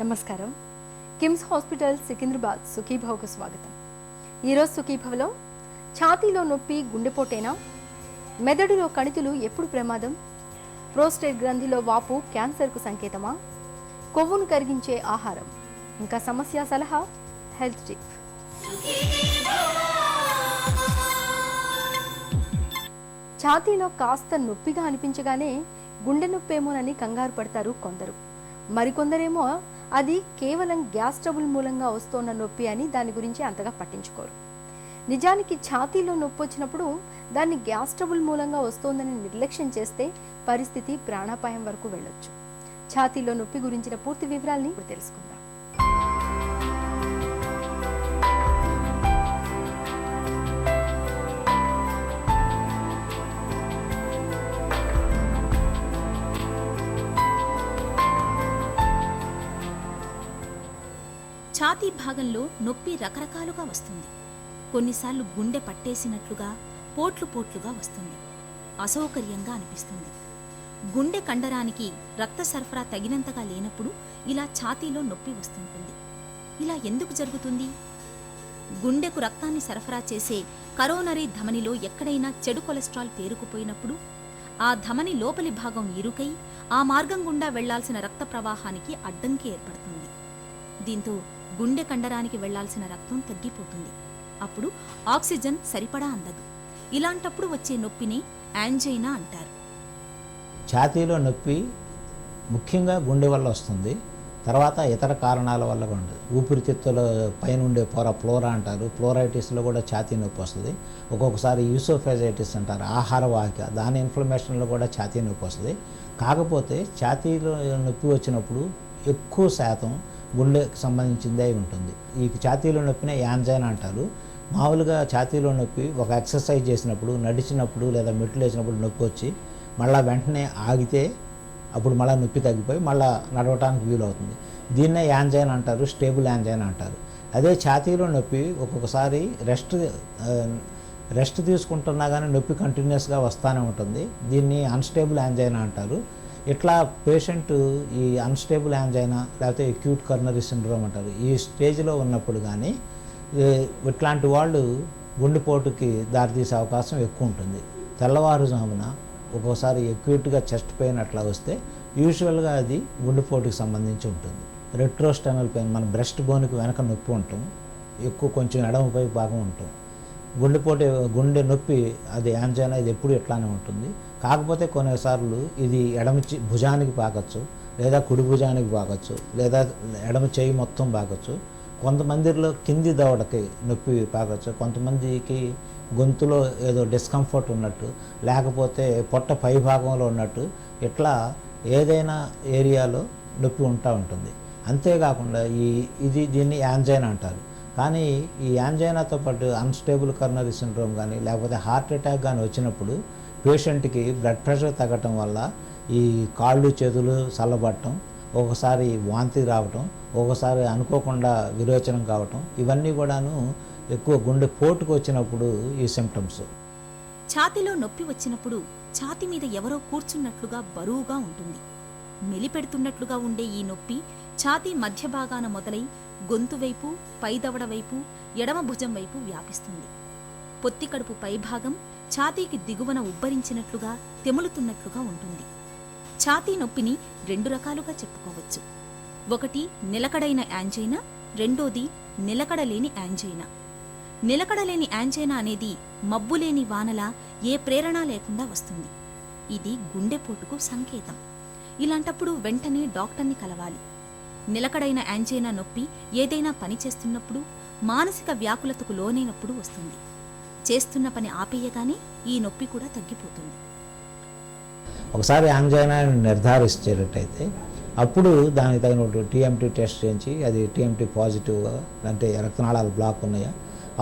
నమస్కారం. కిమ్స్ హాస్పిటల్ సికింద్రాబాద్ సుఖీభావ్కు స్వాగతం. ఈరోజు సుఖీభావ్లో ఛాతీలో నొప్పి గుండెపోటేనా? మెదడులో కణితులు ఎప్పుడు ప్రమాదం? ప్రోస్టేట్ గ్రంథిలో వాపు క్యాన్సర్కు సంకేతమా? కొవ్వును కరిగించే ఆహారం. ఇంకా సమస్య సలహా? Health tip. ఛాతీలో కాస్త నొప్పిగా అనిపించగానే గుండె నొప్పేమోనని కంగారు పడతారు కొందరు. మరికొందరేమో అది కేవలం గ్యాస్ ట్రబుల్ మూలంగా వస్తోన్న నొప్పి అని దాని గురించి అంతగా పట్టించుకోరు. నిజానికి ఛాతీలో నొప్పి వచ్చినప్పుడు దాన్ని గ్యాస్ ట్రబుల్ మూలంగా వస్తోందని నిర్లక్ష్యం చేస్తే పరిస్థితి ప్రాణాపాయం వరకు వెళ్ళొచ్చు. ఛాతీలో నొప్పి గురించిన పూర్తి వివరాల్ని ఇప్పుడు తెలుసుకుందాం. ఛాతీ భాగంలో నొప్పి రకరకాలుగా వస్తుంది. కొన్నిసార్లు గుండె పట్టేసినట్లుగా పోట్లు పోట్లుగా వస్తుంది. అసౌకర్యంగా అనిపిస్తుంది. గుండె కండరానికి రక్త సరఫరా తగినంతగా లేనప్పుడు ఇలా ఛాతీలో నొప్పి వస్తుంటుంది. ఇలా ఎందుకు జరుగుతుంది? గుండెకు రక్తాన్ని సరఫరా చేసే కరోనరీ ధమనిలో ఎక్కడైనా చెడు కొలెస్ట్రాల్ పేరుకుపోయినప్పుడు ఆ ధమని లోపలి భాగం ఇరుకై ఆ మార్గం గుండా వెళ్ళాల్సిన రక్త ప్రవాహానికి అడ్డంకి ఏర్పడుతుంది. దీంతో గుండె కండరానికి వెళ్ళాల్సిన రక్తం తగ్గిపోతుంది. అప్పుడు ఆక్సిజన్ సరిపడా అందదు. ఇలాంటప్పుడు వచ్చే నొప్పిని యాంజైనా అంటారు. ఛాతీలో నొప్పి ముఖ్యంగా గుండె వల్ల వస్తుంది. తర్వాత ఇతర కారణాల వల్ల కూడా ఉండదు. ఊపిరితిత్తుల పైన ఉండే పొర ఫ్లోరా అంటారు. ఫ్లోరైటిస్లో కూడా ఛాతీ నొప్పి వస్తుంది. ఒక్కొక్కసారి యూసోఫెజైటిస్ అంటారు. ఆహార వాహిక దాని ఇన్ఫ్లమేషన్లో కూడా ఛాతీ నొప్పి వస్తుంది. కాకపోతే ఛాతీలో నొప్పి వచ్చినప్పుడు ఎక్కువ శాతం గుండెకి సంబంధించిందే అయి ఉంటుంది. ఈ ఛాతీలో నొప్పినే యాంజైన్ అంటారు. మామూలుగా ఛాతీలో నొప్పి ఒక ఎక్సర్సైజ్ చేసినప్పుడు నడిచినప్పుడు లేదా మెట్లు వేసినప్పుడు నొప్పి వచ్చి మళ్ళీ వెంటనే ఆగితే అప్పుడు మళ్ళీ నొప్పి తగ్గిపోయి మళ్ళీ నడవటానికి వీలవుతుంది. దీన్నే యాంజైన్ అంటారు స్టేబుల్ యాంజైన్ అంటారు. అదే ఛాతీలో నొప్పి ఒక్కొక్కసారి రెస్ట్ రెస్ట్ తీసుకుంటున్నా కానీ నొప్పి కంటిన్యూస్గా వస్తూనే ఉంటుంది. దీన్ని అన్స్టేబుల్ యాంజైనా అంటారు. ఇట్లా పేషెంట్ ఈ అన్స్టేబుల్ యాంజైనా లేకపోతే అక్యూట్ కర్నరీ సిండ్రోమ్ అంటారు ఈ స్టేజ్లో ఉన్నప్పుడు కానీ ఇట్లాంటి వాళ్ళు గుండెపోటుకి దారితీసే అవకాశం ఎక్కువ ఉంటుంది. తెల్లవారుజామున ఒక్కోసారి ఎక్యూట్గా చెస్ట్ పెయిన్ అట్లా వస్తే యూజువల్గా అది గుండెపోటుకి సంబంధించి ఉంటుంది. రెట్రోస్టనల్ పెయిన్ మన బ్రెస్ట్ బోన్కి వెనక నొప్పి ఉంటాం ఎక్కువ కొంచెం ఎడమపై భాగం ఉంటాం గుండెపోటు గుండె నొప్పి అది యాంజైనా ఇది ఎప్పుడు ఇట్లానే ఉంటుంది. కాకపోతే కొన్నిసార్లు ఇది ఎడమ చి- భుజానికి పాకచ్చు లేదా కుడి భుజానికి పాకచ్చు లేదా ఎడమ చేయి మొత్తం పాకచ్చు కొంతమందిలో కింది దవడకి నొప్పి పాకచ్చు కొంతమందికి గొంతులో ఏదో డిస్కంఫర్ట్ ఉన్నట్టు లేకపోతే పొట్ట పై భాగంలో ఉన్నట్టు ఇట్లా ఏదైనా ఏరియాలో నొప్పి ఉంటా ఉంటుంది. అంతేకాకుండా ఈ ఇది దీన్ని యాంజైనా అంటారు. కానీ ఈ యాంజైనాతో పాటు అన్స్టేబుల్ కర్నరీ సిండ్రోమ్ కానీ లేకపోతే హార్ట్ అటాక్ కానీ వచ్చినప్పుడు పేషెంట్కి బ్లడ్ ప్రెషర్ తగ్గటం వల్ల ఈ కాళ్ళు చేతులు చల్లబట్టడం ఒకసారి వాంతి రావటం ఒకసారి అనుకోకుండా విరోచనం కావటం ఇవన్నీ కూడాను ఎక్కువ గుండె పోటుకు వచ్చినప్పుడు ఈ సిమ్టమ్స్ ఛాతీలో నొప్పి వచ్చినప్పుడు ఛాతీ మీద ఎవరో కూర్చున్నట్లుగా బరువుగా ఉంటుంది. మెలిపెడుతున్నట్లుగా ఉండే ఈ నొప్పి ఛాతీ మధ్య భాగాన మొదలై గొంతు వైపు పైదవడ వైపు ఎడమ భుజం వైపు వ్యాపిస్తుంది. పొత్తి కడుపు పైభాగం ఛాతీకి దిగువన ఉబ్బరించినట్లుగా తెములుతున్నట్లుగా ఉంటుంది. ఛాతీ నొప్పిని రెండు రకాలుగా చెప్పుకోవచ్చు. ఒకటి నిలకడైన యాంజైనా రెండోది నిలకడలేని యాంజైనా. నిలకడలేని యాంజైనా అనేది మబ్బులేని వానలా ఏ ప్రేరణ లేకుండా వస్తుంది. ఇది గుండెపోటుకు సంకేతం. ఇలాంటప్పుడు వెంటనే డాక్టర్ని కలవాలి. నిలకడైన యాంజైనా నొప్పి ఏదైనా పని చేస్తున్నప్పుడు మానసిక వ్యాకులతకు లోనైనప్పుడు వస్తుంది. చేస్తున్న పని ఆపేయగానే ఈ నొప్పి కూడా తగ్గిపోతుంది. ఒకసారి యాంజైనా నిర్ధారించేటట్టయితే అప్పుడు దానికి తగిన టీఎంటీ టెస్ట్ చేయించి అది టీఎంటీ పాజిటివ్ అంటే రక్తనాళాలు బ్లాక్ ఉన్నాయా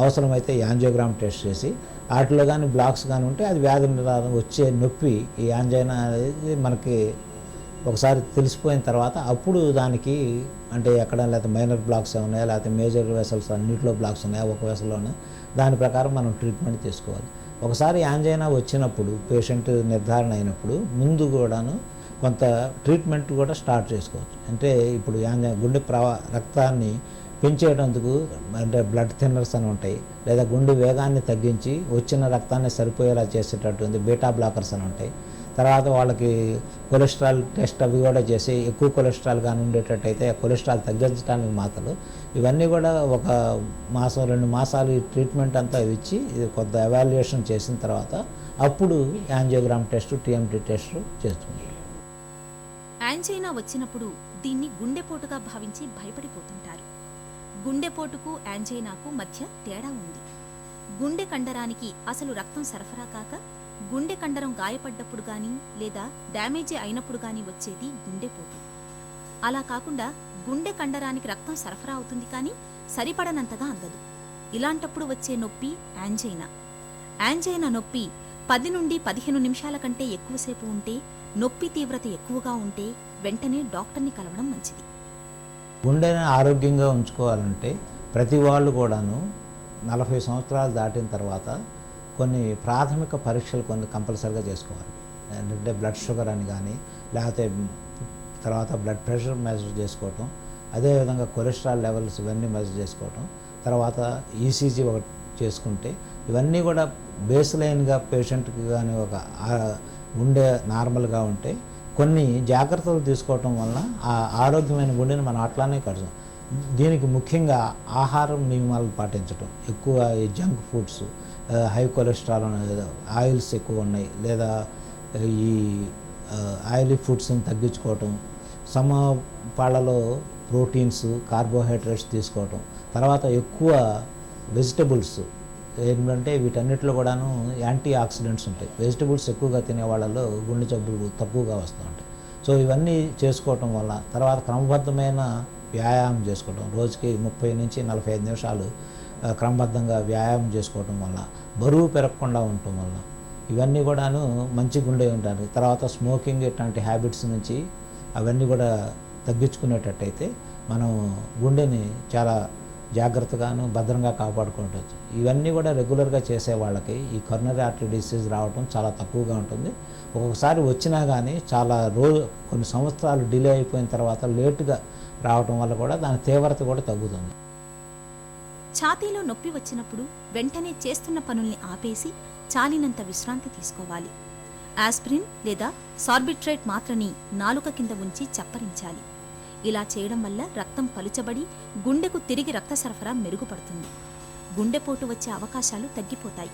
అవసరమైతే యాంజియోగ్రామ్ టెస్ట్ చేసి వాటిలో కానీ బ్లాక్స్ కానీ ఉంటే అది వ్యాధి నిరాధం వచ్చే నొప్పి ఈ యాంజైనా అనేది మనకి ఒకసారి తెలిసిపోయిన తర్వాత అప్పుడు దానికి అంటే ఎక్కడ లేకపోతే మైనర్ బ్లాక్స్ ఉన్నాయా లేకపోతే మేజర్ వెసల్స్ అన్నింటిలో బ్లాక్స్ ఉన్నాయా? ఒక వెసల్లోనే దాని ప్రకారం మనం ట్రీట్మెంట్ తీసుకోవాలి. ఒకసారి యాంజైనా వచ్చినప్పుడు పేషెంట్ నిర్ధారణ అయినప్పుడు ముందు కూడాను కొంత ట్రీట్మెంట్ కూడా స్టార్ట్ చేసుకోవచ్చు. అంటే ఇప్పుడు యాంజ గుండె ప్రవా రక్తాన్ని పెంచేటందుకు అంటే బ్లడ్ థిన్నర్స్ అని ఉంటాయి. లేదా గుండె వేగాన్ని తగ్గించి వచ్చిన రక్తాన్ని సరిపోయేలా చేసేటటువంటి బీటా బ్లాకర్స్ అని ఉంటాయి. తర్వాత వాళ్ళకి కొలెస్ట్రాల్ టెస్ట్ అవి కూడా చేసి ఎక్కువ కొలెస్ట్రాల్ కానీ ఉండేటట్టయితే ఆ కొలెస్ట్రాల్ తగ్గించడానికి మాత్రలు. ఇవన్నీ కూడా ఒక మాసం రెండు మాసాలు ఈ ట్రీట్మెంట్ అంతా ఇచ్చి ఇది కొంత ఎవాల్యుయేషన్ చేసిన తర్వాత అప్పుడు యాంజియోగ్రామ్ టెస్ట్ టీఎంటీ టెస్ట్ చేస్తుంది యాంజైనా వచ్చినప్పుడు దీన్ని గుండెపోటుగా భావించి భయపడిపోతుంటారు. గుండెపోటుకు యాంజైనాకు మధ్య తేడా ఉంది. గుండె కండరానికి అసలు రక్తం సరఫరా కాక గుండె కండరం గాయపడ్డప్పుడు గాని లేదా డ్యామేజీ అయినప్పుడు గాని వచ్చేది గుండెపోటు అలా కాకుండా గుండె కండరానికి రక్తం సరఫరా అవుతుంది కానీ సరిపడనంతగా అందదు. ఇలాంటప్పుడు వచ్చే నొప్పి యాంజైనా. యాంజైనా నొప్పి పది నుండి పదిహేను నిమిషాల కంటే ఎక్కువసేపు ఉంటే నొప్పి తీవ్రత ఎక్కువగా ఉంటే వెంటనే డాక్టర్ని కలవడం మంచిది. గుండెని ఆరోగ్యంగా ఉంచుకోవాలంటే ప్రతి వాళ్ళు కూడాను నలభై సంవత్సరాలు దాటిన తర్వాత కొన్ని ప్రాథమిక పరీక్షలు కొన్ని కంపల్సరిగా చేసుకోవాలి. ఏంటంటే బ్లడ్ షుగర్ అని కానీ లేకపోతే తర్వాత బ్లడ్ ప్రెషర్ మెజర్ చేసుకోవటం అదేవిధంగా కొలెస్ట్రాల్ లెవెల్స్ ఇవన్నీ మెజర్ చేసుకోవటం తర్వాత ఈసీజీ ఒకటి చేసుకుంటే ఇవన్నీ కూడా బేస్ లైన్గా పేషెంట్కి కానీ ఒక గుండె నార్మల్గా ఉంటే కొన్ని జాగ్రత్తలు తీసుకోవటం వలన ఆ ఆరోగ్యమైన గుండెని మనం అట్లానే కడతాం. దీనికి ముఖ్యంగా ఆహారం నియమాలు పాటించటం. ఎక్కువ ఈ junk foods high cholesterol oils ఎక్కువ ఉన్నాయి. లేదా ఈ ఆయిలీ ఫుడ్స్ని తగ్గించుకోవటం. సమ పాళ్ళలో ప్రోటీన్స్ కార్బోహైడ్రేట్స్ తీసుకోవటం. తర్వాత ఎక్కువ వెజిటబుల్స్ ఏంటంటే వీటన్నిటిలో కూడాను యాంటీ ఆక్సిడెంట్స్ ఉంటాయి. వెజిటబుల్స్ ఎక్కువగా తినే వాళ్ళలో గుండె జబ్బులు తక్కువగా వస్తూ ఉంటాయి. సో ఇవన్నీ చేసుకోవటం వల్ల తర్వాత క్రమబద్ధమైన వ్యాయామం చేసుకోవటం. రోజుకి ముప్పై నుంచి నలభై ఐదు నిమిషాలు క్రమబద్ధంగా వ్యాయామం చేసుకోవటం వల్ల బరువు పెరగకుండా ఉండటం వల్ల ఇవన్నీ కూడాను మంచి గుండె ఉంటారు తర్వాత స్మోకింగ్ ఇట్లాంటి హ్యాబిట్స్ నుంచి అవన్నీ కూడా తగ్గించుకునేటట్టయితే మనం గుండెని చాలా జాగ్రత్తగాను భద్రంగా కాపాడుకుంటచ్చు. ఇవన్నీ కూడా రెగ్యులర్గా చేసే వాళ్ళకి ఈ కరోనరీ ఆర్టరీ డిసీజ్ రావడం చాలా తక్కువగా ఉంటుంది. ఒక్కొక్కసారి వచ్చినా కానీ చాలా రోజు కొన్ని సంవత్సరాలు డిలే అయిపోయిన తర్వాత లేటుగా రావటం వల్ల కూడా దాని తీవ్రత కూడా తగ్గుతుంది. ఛాతీలో నొప్పి వచ్చినప్పుడు వెంటనే చేస్తున్న పనుల్ని ఆపేసి చాలినంత విశ్రాంతి తీసుకోవాలి. ఆస్ప్రిన్ లేదా సార్బిట్రేట్ మాత్రని నాలుక కింద ఉంచి చప్పరించాలి. ఇలా చేయడం వల్ల రక్తం పలుచబడి గుండెకు తిరిగి రక్త సరఫరా మెరుగుపడుతుంది. గుండెపోటు వచ్చే అవకాశాలు తగ్గిపోతాయి.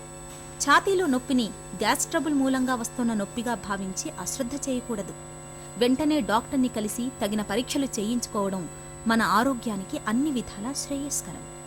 ఛాతీలో నొప్పిని గ్యాస్ ట్రబుల్ మూలంగా వస్తున్న నొప్పిగా భావించి అశ్రద్ధ చేయకూడదు. వెంటనే డాక్టర్ని కలిసి తగిన పరీక్షలు చేయించుకోవడం మన ఆరోగ్యానికి అన్ని విధాలా శ్రేయస్కరం.